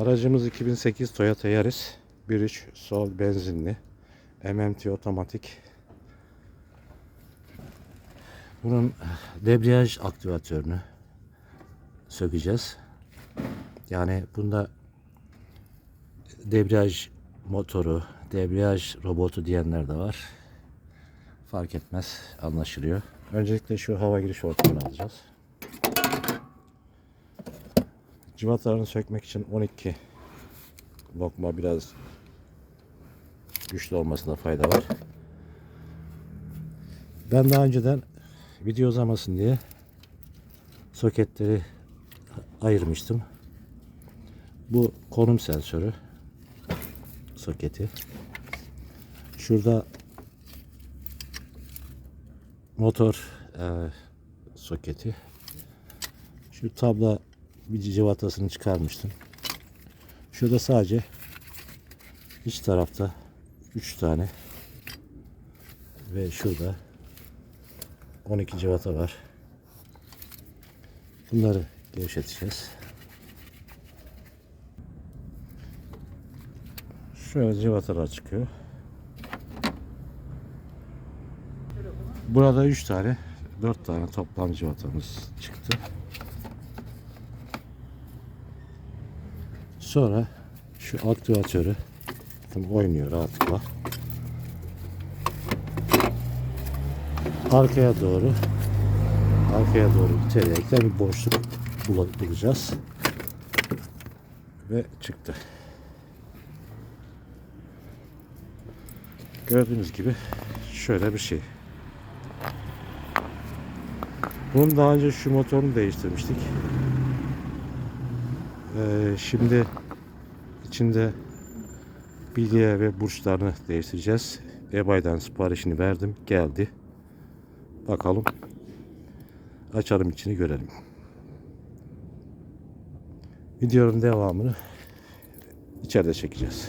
Aracımız 2008 Toyota Yaris 1.3 sol benzinli MMT otomatik. Bunun debriyaj aktivatörünü sökeceğiz. Yani bunda debriyaj motoru, debriyaj robotu diyenler de var. Fark etmez, anlaşılıyor. Öncelikle şu hava giriş ortamını alacağız. Civatalarını sökmek için 12 lokma biraz güçlü olmasında fayda var. Ben daha önceden video uzamasın diye soketleri ayırmıştım. Bu konum sensörü soketi. Şurada motor e, soketi. Şu tabla bir civatasını çıkarmıştım. Şurada sadece iç tarafta 3 tane ve şurada 12 civata var. Bunları gevşeteceğiz. Şöyle civatalar çıkıyor. Burada 3 tane, 4 tane toplam civatamız çıktı. Sonra şu aktivatörü oynuyor rahatlıkla. Arkaya doğru arkaya doğru iterekten bir boşluk bul- bulacağız. Ve çıktı. Gördüğünüz gibi şöyle bir şey. Bunun daha önce şu motorunu değiştirmiştik. Ee, şimdi içinde bilye ve burçlarını değiştireceğiz. eBay'den siparişini verdim. Geldi. Bakalım. Açalım içini görelim. Videonun devamını içeride çekeceğiz.